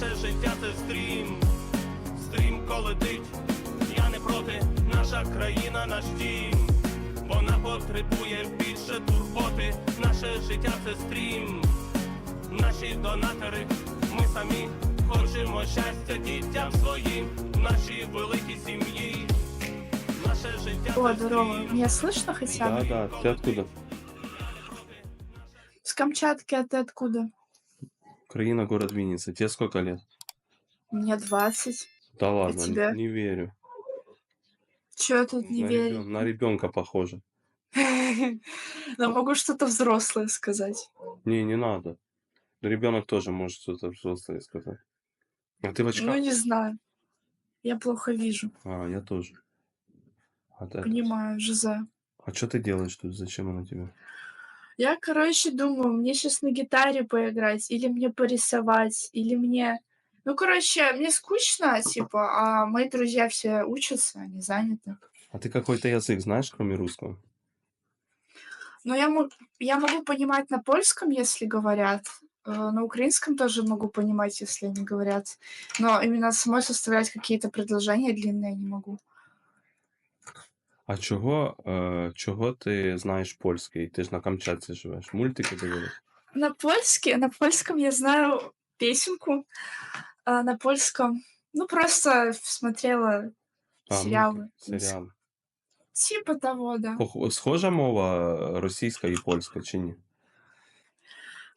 Наше життя це стрім, стрімко летить. Я не проти, наша країна наш дім. Вона потребує більше турботи. Наше життя це стрім. Наші донатори, ми самі хочемо щастя дітям своїм, в нашій великій сім'ї. Наше життя О, це здорово. стрім. Меня слышно хотя бы? Да, да, ты откуда? С Камчатки, а ты откуда? Украина, город Винница. Тебе сколько лет? Мне 20. Да ладно, не, тебе? не верю. Чё я тут не на, верю? ребен- на ребенка похоже. Но могу что-то взрослое сказать. Не, не надо. Ребенок тоже может что-то взрослое сказать. А ты в очках? Ну, не знаю. Я плохо вижу. А, я тоже. А, Понимаю, жиза. а что ты делаешь тут? Зачем она тебе? Я, короче, думаю, мне сейчас на гитаре поиграть, или мне порисовать, или мне... Ну, короче, мне скучно, типа, а мои друзья все учатся, они заняты. А ты какой-то язык знаешь, кроме русского? Но я, мо- я могу понимать на польском, если говорят. э, На украинском тоже могу понимать, если они говорят. Но именно самой составлять какие-то предложения длинные не могу. А чого, е, чого ти знаєш польський? Ти ж на Камчатці живеш. Мультики дивились? На польске, на польском я знаю песенку, а на польском, ну, просто смотрела А, сериалы. мультики, серіали. Типа того, да. Пох- Схожа мова російська і польська чи ні?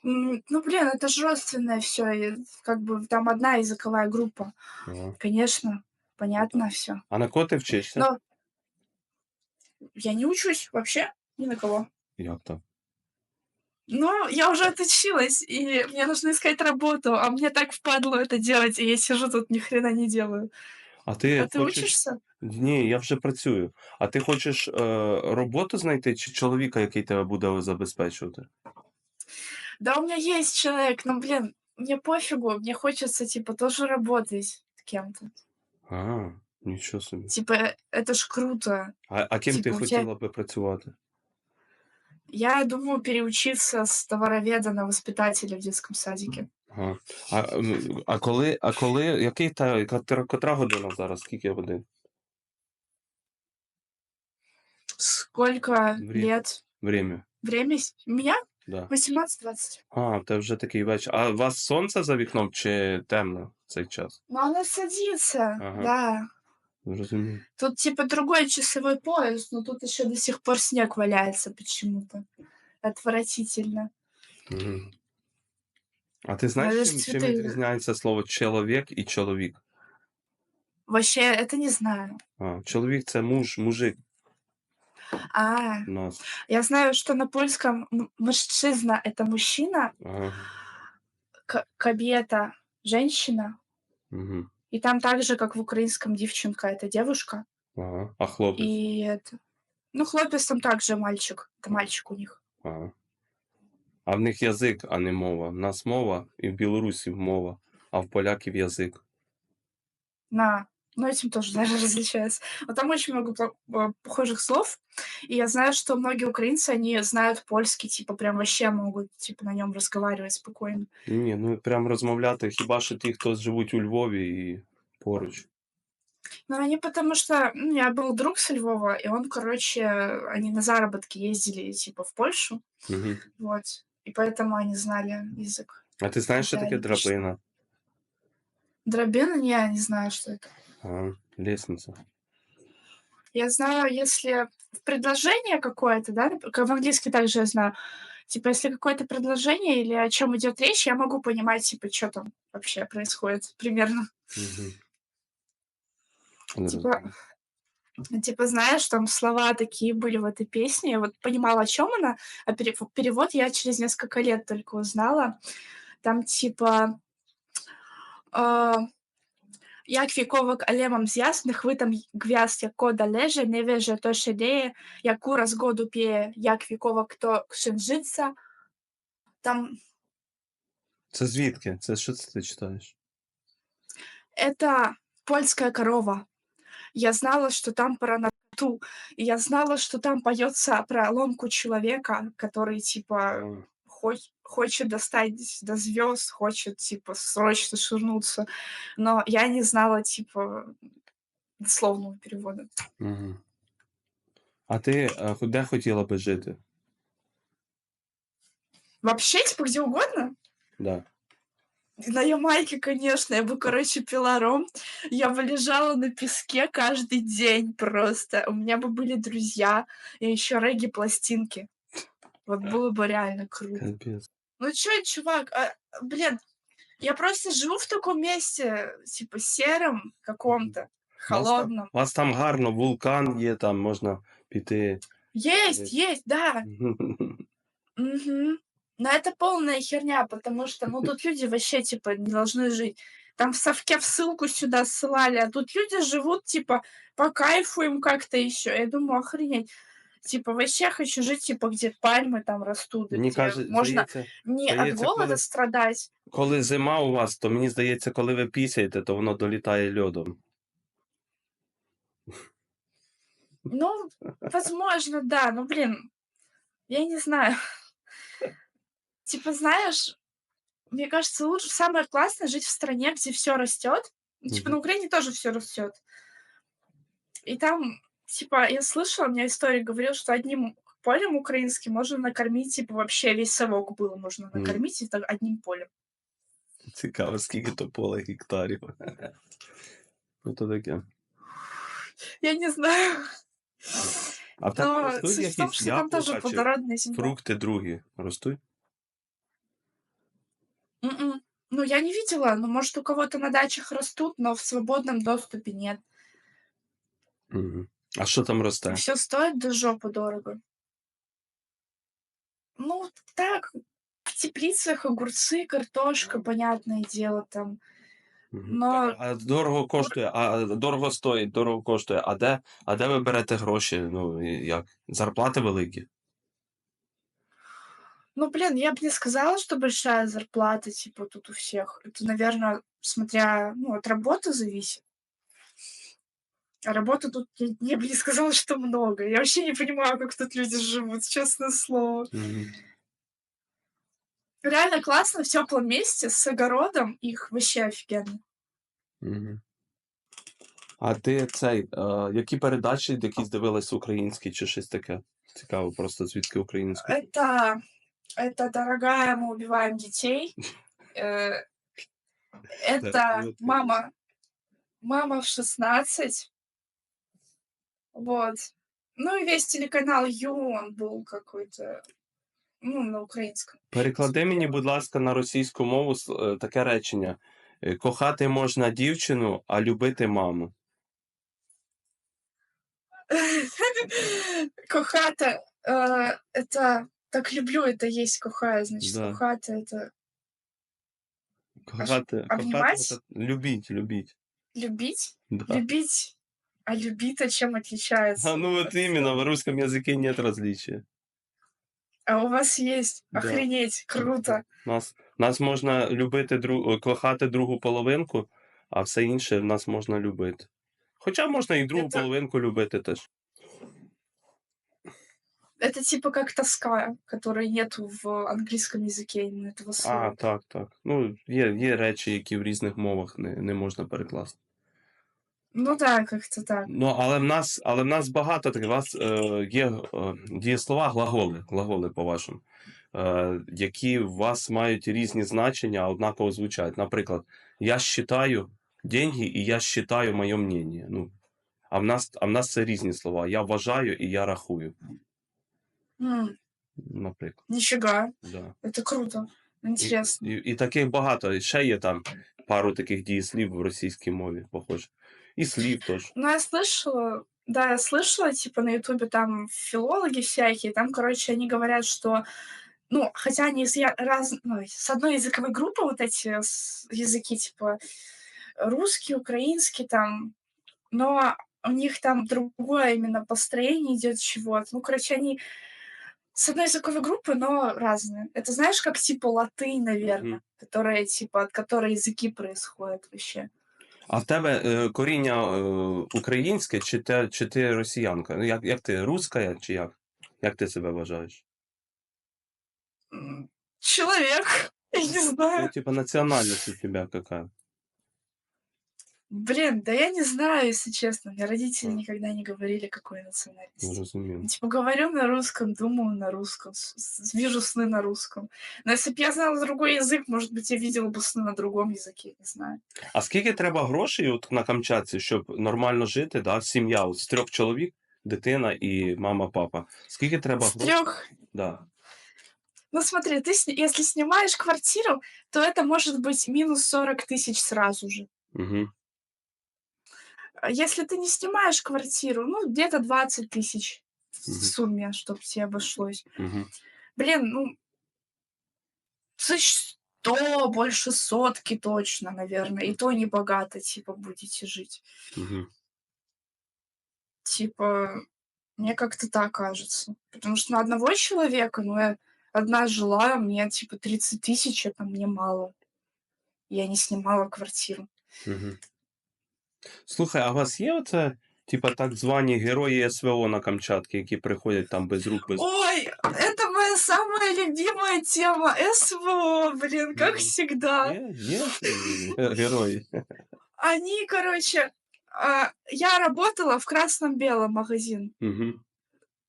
М, Ну, блин, это же родственное все. Как бы там одна языковая группа. Ага. Конечно, понятно все. А на кого ти вчишся? Но я не учусь вообще ни на кого. Так? Ну, я уже отучилась, и мне нужно искать работу, а мне так впадло это делать, и я сижу тут ни хрена не делаю. А ти, А ты хочеш... учишься? Ні, я вже працюю. А ти хочеш е, роботу знайти чи чоловіка, який тебе буде забезпечувати? Да, у меня есть человек, но, блин, мне пофигу, мне хочется, типа, тоже работать с кем-то. А, нічого собі. Типа, э, это ж круто. А, а ким ти Типу, у хотіла би працювати? Я думаю переучиться с товароведа на воспитателя в детском садике. Ага. А, м, а коли, а коли, який та, яка, тра- котра година зараз? Скільки годин? Сколько Время. лет? Время. Время? с- Меня? Да. 18-20. А, це вже такий вечір. А у вас сонце за вікном чи темно в цей час? Но она садится, Ага. да. Розумію. Тут типа другой часовой пояс, но тут еще до сих пор снег валяется почему-то. Отвратительно. Мгм. А ти знаєш, Навіть чим, чим цвіти- відрізняється слово чоловік і чоловік? Вообще, это не знаю. А, чоловік це муж, мужик А, у нас. я знаю, что на польском м- мужчина — это мужчина, Ага. к- кабета — женщина. Угу. И там так же, как в украинском девчонка — это девушка. Ага. А хлопець? И это... Ну, хлопец там также мальчик. Это мальчик у них. Ага. А в них язик, а не мова. В нас мова, і в Білорусі мова, а в поляків язик. На. Ну, этим тоже даже различается. Вот там очень много по- э, похожих слов. И я знаю, что многие украинцы, они знают польский, типа, прям вообще могут, типа, на нем разговаривать спокойно. Ні, ну прям розмовляти хіба що ті, хто живуть у Львові і поруч. Но они потому что... Ну, у меня был друг со Львова, и он, короче, они на заработки ездили, типа, в Польшу. Угу. Вот. И поэтому они знали язык. А ти знаєш, що Да, таке логічно. драбина? Дробина? Не, я не знаю, что это. Ага, лестниця. Я знаю, если предложение какое-то, да, в английский также я знаю, типа, если какое-то предложение или о чем идет речь, я могу понимать, типа, что там вообще происходит примерно. Угу. Типа, Типа, знаешь, там слова такие были в этой песне, я вот понимала, о чем она, а пере- перевод я через несколько лет только узнала. Там типа а, як віковок алемам з'ясних, ви там гв'яз, як кода леже, не веже то шедеє, яку розгоду п'є, як віковок то кшенжиться. Там Це звідки? Це що це ти читаєш? это польская корова. Я знала, что там про нату, и я знала, что там поется про ломку человека, который типа А, хоч- хочет достать до звезд, хочет, типа, срочно ширнуться. Но я не знала, типа, дословного перевода. Угу. А ти е, хо- де хотіла би жити? Вообще, типа, где угодно. Да. На Ямайке, конечно, я бы, короче, пила ром. Я бы лежала на песке каждый день просто. У меня бы были друзья и еще регги-пластинки. Вот было бы реально круто. Капець. Ну чё, чувак, а, блин, я просто живу в таком месте, типа, сером каком-то, холодном. у вас там гарно, вулкан є, там можна піти. Есть, есть, да. Мгм. Но это полная херня, потому что, ну, тут люди вообще, типа, не должны жить. Там в совке в ссылку сюда ссылали, а тут люди живут, типа, по кайфу им как-то еще. Я думаю, охренеть. Типа, вообще хочу жить, типа, где пальмы там растут, и Мені где каже, можно здається, не от здається, голода коли- страдать. коли зима у вас, то мені здається, коли ви пісяєте, то воно долітає льодом. Ну, возможно, да, но, блин, я не знаю. Типа, знаешь, мне кажется, лучше самое классное жить в стране, где все растет. Типа, Мгм. на Украине тоже все растет. И там, типа, я слышала, у меня история говорил, что одним полем украинским можно накормить, типа, вообще весь совок было можно Мгм. накормить и так одним полем. Цікаво, скільки то поле гектарів. Ну, то таке. Я не знаю. А в тебе Но ростуть суть в том, якісь что там тоже яблука чи плодородная земля. фрукти другі? Ростуть? М-м. Ну, я не видела, но, может, у кого-то на дачах растут, но в свободном доступе нет. Угу. А що там росте? Все стоит до жопы дорого. Ну, так, в теплицах огурцы, картошка, понятное дело, там. Мгм. Но А дорого коштує, а дорого стоїть, дорого коштує. А де, а де ви берете гроші? Ну, і як? Зарплати великі? Ну, блин, я бы не сказала, что большая зарплата, типа, тут у всех. Это, наверное, смотря, ну, от работы зависит. А работы тут, я, я бы не сказала, что много. Я вообще не понимаю, как тут люди живут, честное слово. Мгм. Реально классно в теплом месте с огородом, их вообще офигенно. Мгм. А ти цей, е, які передачі якісь дивились українські чи щось таке? Цікаво, просто звідки українською? Это, это, дорогая, мы убиваем детей. Э, Это Дорогая, ты- мама, мама в 16. Вот. Ну и весь телеканал Ю, он был какой-то, ну, на украинском. Переклади мені, будь ласка, на російську мову с- е, таке речення. Е, Кохати можна дівчину, а любити маму. Кохата, э, это, так люблю, это есть кохая, значит, Да. кохата, это Кохати, кохати обнімать? це- любіть, любіть. любить, Да. любить. А любить-то чем отличается? А ну от іменно, в русском языке нет различия. А у вас есть. Да. Охренеть, круто. Нас, нас можна любити дру, кохати другу половинку, а все інше в нас можна любити. Хоча можна і другу Это- половинку любити теж. Это типа как тоска, которой нету в английском языке именно этого А, слова. так, так. Ну, є, є речі, які в різних мовах не, не можна перекласти. Ну да, как-то так. Ну, але в нас, але в нас багато таких. У вас е, є е, дієслова, глаголи, глаголи по-вашому, е, які у вас мають різні значення, а однаково звучать. Наприклад, я считаю деньги і я считаю моє мнение. Ну, а в нас, а в нас це різні слова. Я вважаю і я рахую. М, Наприклад. нифига, Да. это круто. Интересно. І, і таких багато. І Ще є там пару таких дієслів в російській мові, похоже. І слів теж. Ну, я слышала, да, я слышала, типа, на Ютубе там филологи всякие, там, короче, они говорят, что, ну, хотя они из я- раз, ну, с одной языковой группы вот эти языки, типа, русский, украинский там, но у них там другое именно построение идет чего-то. Ну, короче, они с одной языковой группы, но разные. Это знаешь, как типа латынь, наверное, Мгм. которая, типа, от которой языки происходят вообще. А в тебе е, коріння е, українське, чи ти, чи ти росіянка? Ну, як, як ти, руска, чи як? Як ти себе вважаєш? Человек. Я не Ну, типа, національність у тебя какая? Блин, да я не знаю, если честно. Мне родители А. никогда не говорили, какой Не национальности. розумію. Типа говорю на русском, думаю на русском, с- с- вижу сны на русском. Но если бы я знала другой язык, может быть, я видела бы сны на другом языке, не знаю. А скільки треба грошей от на Камчатці, щоб нормально жити, да? сім'я от, з трьох чоловік, дитина і мама, папа. Скільки треба С грошей? трех. Да. Ну смотри, ты сни- если снимаешь квартиру, то это может быть минус 40 тысяч сразу же. Угу. А Если ты не снимаешь квартиру, ну, где-то 20 тысяч в Мгм. сумме, чтобы тебе обошлось. Угу. Блин, ну, тысяч сто, больше сотки точно, наверное. И то не богато, типа, будете жить. Угу. Типа, мне как-то так кажется. Потому что на одного человека, ну, я одна жила, мне, типа, 30 тысяч, это мне мало. Я не снимала квартиру. Угу. Слухай, а у вас є оце, типа, так звані герої СВО на Камчатці, які приходять там без рук, без. Ой, это моя самая любимая тема. СВО, блин, как Мгм. всегда. Є, є е, герої. Они, короче, а, я работала в красном-белом магазин. Угу.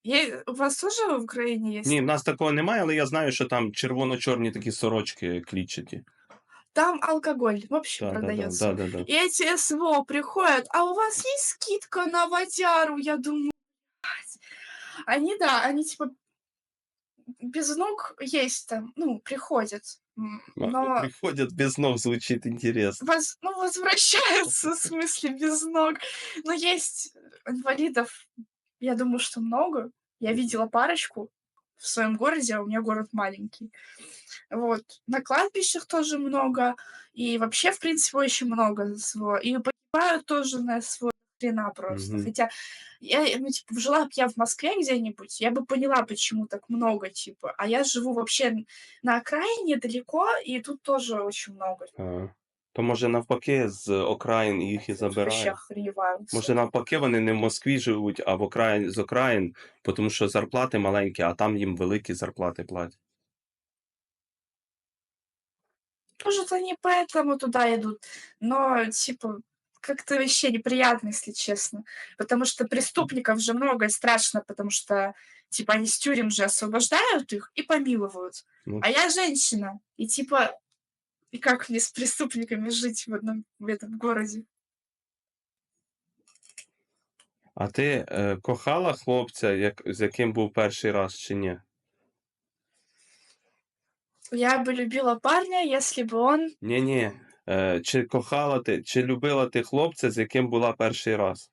Я- у вас тоже в Украине есть? Ні, в нас такого немає, але я знаю, що там червоно-чорні такі сорочки клітчаті. Там алкоголь вообще Да, да, да, продается. да, да, да. И эти СВО приходят, а у вас есть скидка на водяру? Я думаю, «Блядь». они, да, они типа без ног есть там, ну, приходят. м, Но Приходять без ног, звучить інтересно. воз- ну, возвращаются, в смысле, без ног. Но есть инвалидов, я думаю, что много. Я видела парочку в своем городе, а у меня город маленький. Вот. На кладбищах тоже много. И вообще, в принципе, очень много СВО. И погибают тоже на СВО хрена просто. Мгм. Хотя я, ну, типа, жила б я в Москве где-нибудь, я бы поняла, почему так много, типа. А я живу вообще на окраине далеко, и тут тоже очень много. А, то може навпаки з окраїн їх і Вообще забирають. охреневаю. Може навпаки вони не в Москві живуть, а в окраїн з окраїн, тому що зарплати маленькі, а там їм великі зарплати платять. Может, они поэтому туда идут. Но, типа, как-то вообще неприятно, если честно. Потому что преступников же много и страшно, потому что, типа, они с тюрем же освобождают их и помиловывают. Ну. А я женщина. И, типа, и как мне с преступниками жить в одном в этом городе? А ти е, кохала хлопця, як, з яким був перший раз чи ні? Я бы любила парня, если бы он... Ні, ні. Е, чи кохала ти, чи любила ти хлопця, з яким була перший раз?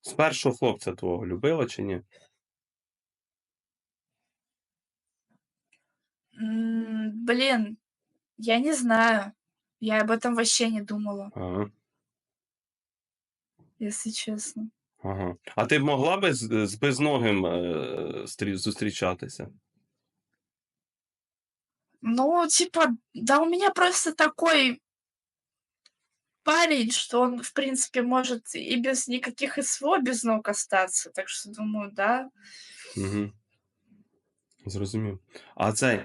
З першого хлопця твого любила чи ні? М, Блин, я не знаю. Я об этом вообще не думала, Ага. если честно. Ага. А ти б могла би з, з безногим е, стрі- зустрічатися? Ну, типа, да у меня просто такой парень, что он, в принципе, может и без никаких СВО без ног остаться. Так что думаю, да. Угу. Зрозумів. А цей,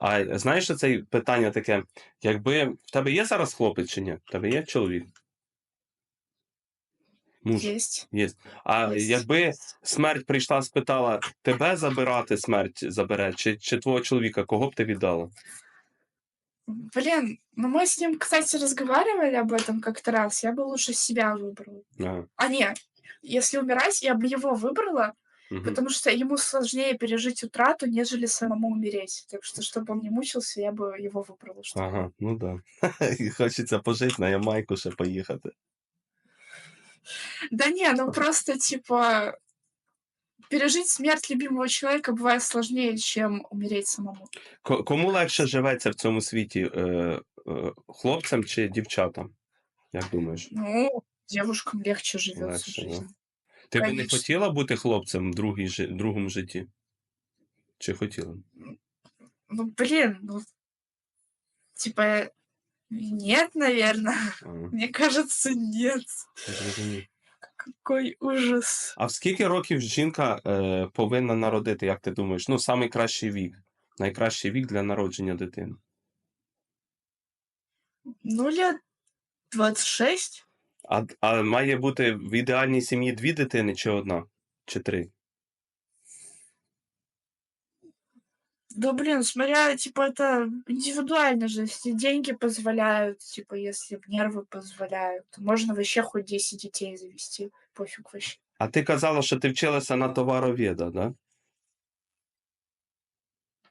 а знаєш, це питання таке: якби в тебе є зараз хлопець чи ні? В тебе є чоловік? Муж. Есть. Є. А есть. якби смерть прийшла, спитала, тебе забирати смерть забере, чи, чи твого чоловіка, кого б ти віддала? Блин, ну мы с ним, кстати, разговаривали об этом как-то раз. Я бы лучше себя выбрала. Ага. А нет, если умирать, я бы его выбрала, Угу. потому что ему сложнее пережить утрату, нежели самому умереть. Так что, чтобы он не мучился, я бы его выбрала. Что... Ага, ну да. І Хочеться пожити на Ямайку ще поїхати. Да не, ну просто типа пережить смерть любимого человека бывает сложнее, чем умереть самому. Ко- Кому легше живеться в цьому світі? Е, е, хлопцям чи дівчатам? Як думаєш? Ну, девушкам легче живется Легче, да. жизнь. Ти би не хотіла бути хлопцем в другій, жи- другому житті? Чи хотіла? Ну, блин, ну типа нет, наверное. А, Мне кажется, нет. зрозумів. Какой ужас. А в скільки років жінка е, повинна народити, як ти думаєш? Ну, найкращий вік. Найкращий вік для народження дитини. Ну, лет 26. А, а має бути в ідеальній сім'ї дві дитини чи одна? Чи три? Да, блин, смотря, типа, это индивидуально же. Если деньги позволяют, типа, если нервы позволяют, то можно вообще хоть 10 детей завести. Пофиг вообще. А ти казала, що ти вчилася на товароведа, да?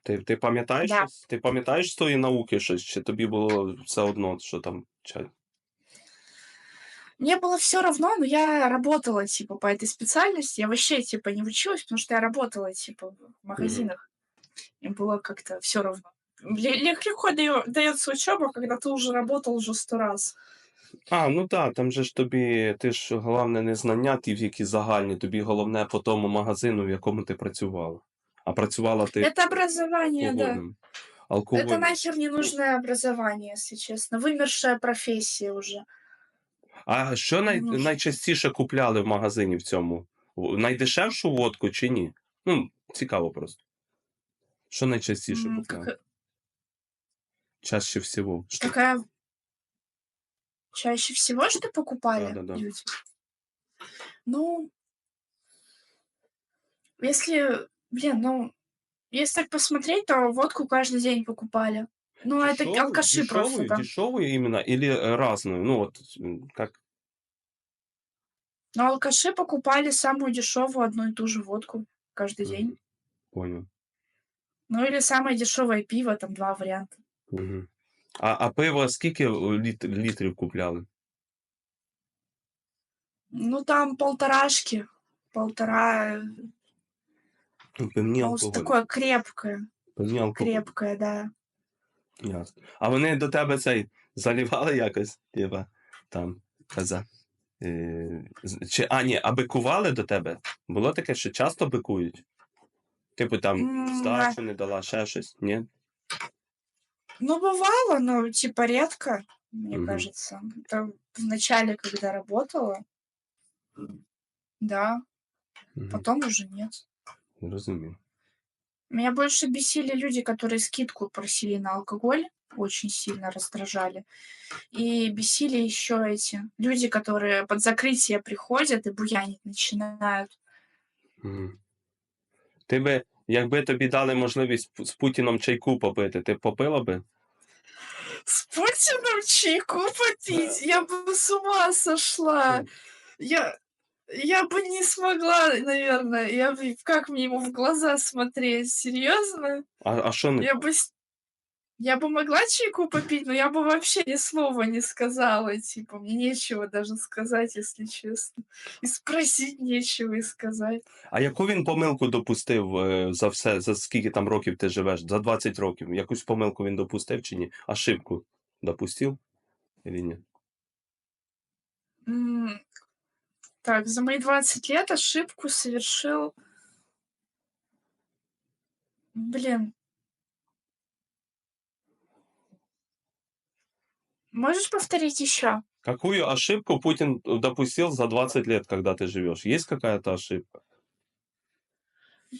Ти, ти пам'ятаєш Да. щось? Ти пам'ятаєш з тої науки щось? Чи тобі було все одно, що там вчать? Мне было все равно, но я работала, типа, по этой специальности. Я вообще, типа, не училась, потому что я работала, типа, в магазинах. И было как-то все равно. Ле- лег- Легко дается учеба, когда ты уже работал уже сто раз. А, ну так, там же ж тобі, ти ж головне не знання, ті, які загальні, тобі головне по тому магазину, в якому ти працювала. А працювала ти Это образование, да. алкогольним. Алкоголь. Это нахер не нужное образование, если честно. Вымершая профессия уже. А що най... Ну, найчастіше купляли в магазині в цьому? Найдешевшу водку чи ні? Ну, цікаво просто. Що найчастіше М, купляли? как- Чаще всього. Що... Какая чаще всего что покупали Да-да-да. люди? Ну, если, блин, ну, если так посмотреть, то водку каждый день покупали. Ну, это Дешевую? алкаши просто Дешевую? там. Дешевую именно или э, разную? Ну, вот м, как? Но алкаши покупали самую дешевую одну и ту же водку каждый день. Мгм. Понял. Ну, или самое дешевое пиво, там два варианта. Угу. А, а пиво скільки літ... літрів купляли? Ну, там полторашки, полтора, э, Ну, Певні ну, алкоголь. такое крепкое, Певні алкоголь. крепкое, да. Ясно. А вони до тебе цей залівали якось, типа, там, каза. Е, чи, а, ні, а бикували до тебе? Було таке, що часто бикують? Типу там М, здачу не дала, ще щось? Ні? Ну, бывало, но типа редко, мне Мгм. кажется. Это в начале, когда работала, да, Угу. потом уже нет. Розумію. Меня больше бесили люди, которые скидку просили на алкоголь, очень сильно раздражали. И бесили еще эти люди, которые под закрытие приходят и буянить начинают. Угу. Ти би, якби тобі дали можливість з Путіном чайку попити, ти б попила би? С Путиным чайку попить, я бы с ума сошла. Мгм. Я, я бы не смогла, наверное. Я бы, как мне ему в глаза смотреть? Серьезно? А, а що не? Я бы, с- я бы могла чайку попить, но я бы вообще ни слова не сказала. Типа, мне нечего даже сказать, если честно. И спросить нечего и сказать. А яку він помилку допустив е, за все, за скільки там років ти живеш? За 20 років. Якусь помилку він допустив чи ні? Ошибку допустив? Или ні? Так, за мои 20 лет ошибку совершил... Блин. Можешь повторить еще? Какую ошибку Путин допустил за 20 лет, когда ты живешь? Есть какая-то ошибка?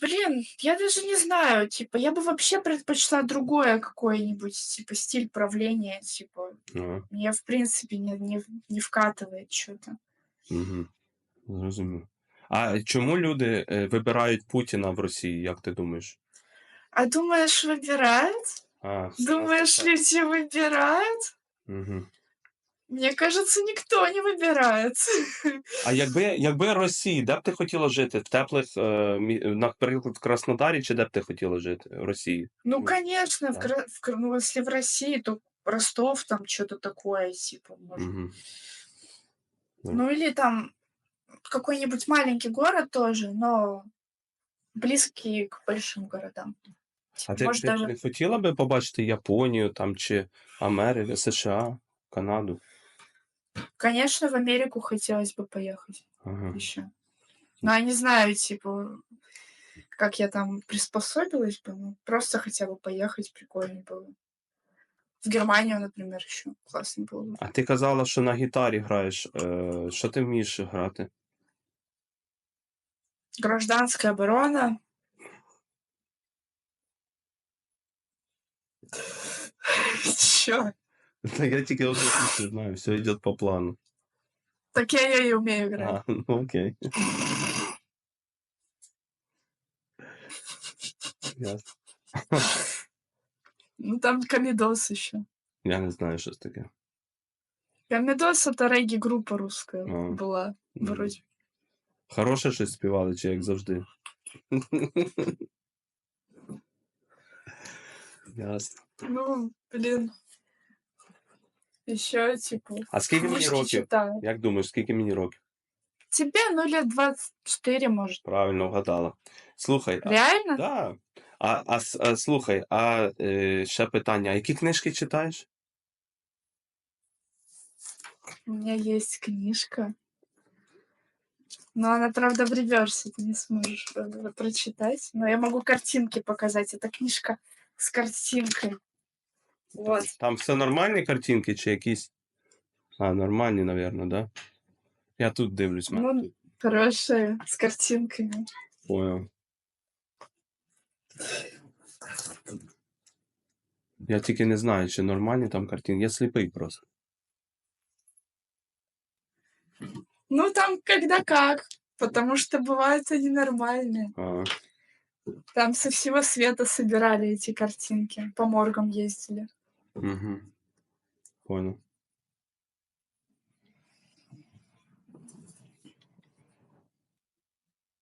Блин, я даже не знаю, типа, я бы вообще предпочла другое какое-нибудь, типа, стиль правления, типа, Ага. мне, в принципе, не, не, не вкатывает что-то. Угу. Зрозумів. А чому люди е, вибирають Путіна в Росії, як ти думаєш? А думаешь, выбирают? А, Думаешь, люди выбирают? Угу. Мне кажется, никто не выбирает. А якби, якби Росії, де б ти хотіла жити? В теплих, е, мі- наприклад, в Краснодарі, чи де б ти хотіла жити? В Росії? Ну, Ну, конечно, в да. Кра- в Кра- ну, если в России, то Ростов там что-то такое, типа, может. Угу. Да. Ну, или там какой-нибудь маленький город тоже, но близкий к большим городам. А ти, Может, ти даже- не хотіла би побачити Японію там, чи Америку, США, Канаду? Конечно, в Америку хотелось бы поехать Ага. еще. Но я не знаю, типа, как я там приспособилась бы, ну, просто хотя бы поехать, прикольно было. В Германию, например, еще классно было бы. А ти казала, що на гітарі граєш. Е, що ти вмієш грати? Гражданская оборона. Чё? Та Я тільки пісню знаю, все йде по плану. Так я и умею играть. А, ну окей. Ясно. Ну там Комедос еще. Я не знаю, що це таке. Комедос это регги-группа русская А. была, вроде. Хороше щось співали, чи як завжди. Ясно. Ну, блин. Еще, типа, А скільки мені книжки років? читаю. Як думаєш, скільки мені років? Тебе, ну, лет 24, может. Правильно вгадала. Слухай, а, Реально? да. а, а, с- а слухай, а е, ще питання: а які книжки читаєш? У меня есть книжка. Но она, правда, в реверсе, ты не сможешь э, прочитать. Но я могу картинки показать. Это книжка с картинкой. Вот. Там все нормальні картинки чи якісь. А, нормальні, напевно, да? Я тут дивлюсь, в мене Ну, тут. Хорошая, с картинками. Понял. Я тільки не знаю, чи нормальні там картинки. Я сліпий просто. Ну, там когда как. Потому что бывают они нормальные. А, Там со всего света собирали эти картинки. По моргам ездили. угу. Понял.